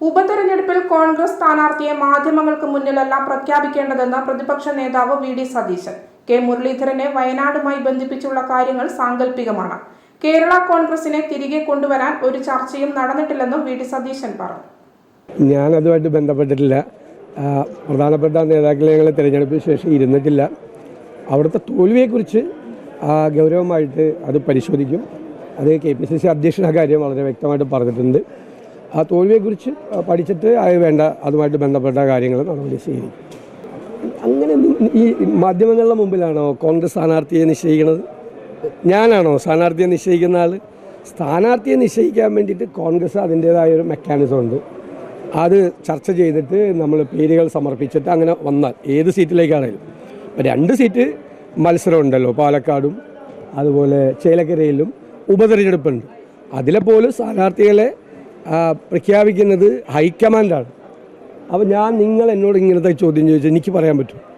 ഉപതെരഞ്ഞെടുപ്പിൽ കോൺഗ്രസ് സ്ഥാനാർത്ഥിയെ മാധ്യമങ്ങൾക്ക് മുന്നിലല്ല പ്രഖ്യാപിക്കേണ്ടതെന്ന് പ്രതിപക്ഷ നേതാവ് വി ഡി സതീശൻ. കെ മുരളീധരനെ വയനാടുമായി ബന്ധിപ്പിച്ചുള്ള കാര്യങ്ങൾ സാങ്കല്പികമാണ് കേരള കോൺഗ്രസിനെ തിരികെ കൊണ്ടുവരാൻ ഒരു ചർച്ചയും നടന്നിട്ടില്ലെന്നും വി ഡി സതീശൻ പറഞ്ഞു. ഞാൻ അതുമായിട്ട് ബന്ധപ്പെട്ടിട്ടില്ല പ്രധാനപ്പെട്ട നേതാക്കളെ ഞങ്ങൾ തിരഞ്ഞെടുപ്പിന് ശേഷം ഇരുന്നിട്ടില്ല. അവിടുത്തെ തോൽവിയെക്കുറിച്ച് ഗൗരവമായിട്ട് അത് പരിശോധിക്കും. അത് കെ പി സി സി അധ്യക്ഷൻ ആ കാര്യം വളരെ വ്യക്തമായിട്ട് പറഞ്ഞിട്ടുണ്ട്. ആ തോൽവിയെക്കുറിച്ച് പഠിച്ചിട്ട് അത് വേണ്ട അതുമായിട്ട് ബന്ധപ്പെട്ട കാര്യങ്ങൾ നടപടി സ്വീകരിക്കും. അങ്ങനെ ഈ മാധ്യമങ്ങളുടെ മുമ്പിലാണോ കോൺഗ്രസ് സ്ഥാനാർത്ഥിയെ നിശ്ചയിക്കുന്നത്? ഞാനാണോ സ്ഥാനാർത്ഥിയെ നിശ്ചയിക്കുന്ന ആൾ സ്ഥാനാർത്ഥിയെ നിശ്ചയിക്കാൻ വേണ്ടിയിട്ട് കോൺഗ്രസ് അതിന്റേതായ ഒരു മെക്കാനിസം ഉണ്ട്. അത് ചർച്ച ചെയ്തിട്ട് നമ്മൾ പേരുകൾ സമർപ്പിച്ചിട്ട് അങ്ങനെ വന്നാൽ ഏത് സീറ്റിലേക്കാണെങ്കിലും ഇപ്പം രണ്ട് സീറ്റ് മത്സരം ഉണ്ടല്ലോ പാലക്കാടും അതുപോലെ ചേലക്കരയിലും ഉപതെരഞ്ഞെടുപ്പുണ്ട്. അതിലെ പോലും സ്ഥാനാർത്ഥികളെ പ്രഖ്യാപിക്കുന്നത് ഹൈക്കമാൻഡാണ്. അപ്പോൾ ഞാൻ നിങ്ങൾ എന്നോട് ഇങ്ങനത്തെ ചോദ്യം ചോദിച്ചാൽ എനിക്ക് പറയാൻ പറ്റും.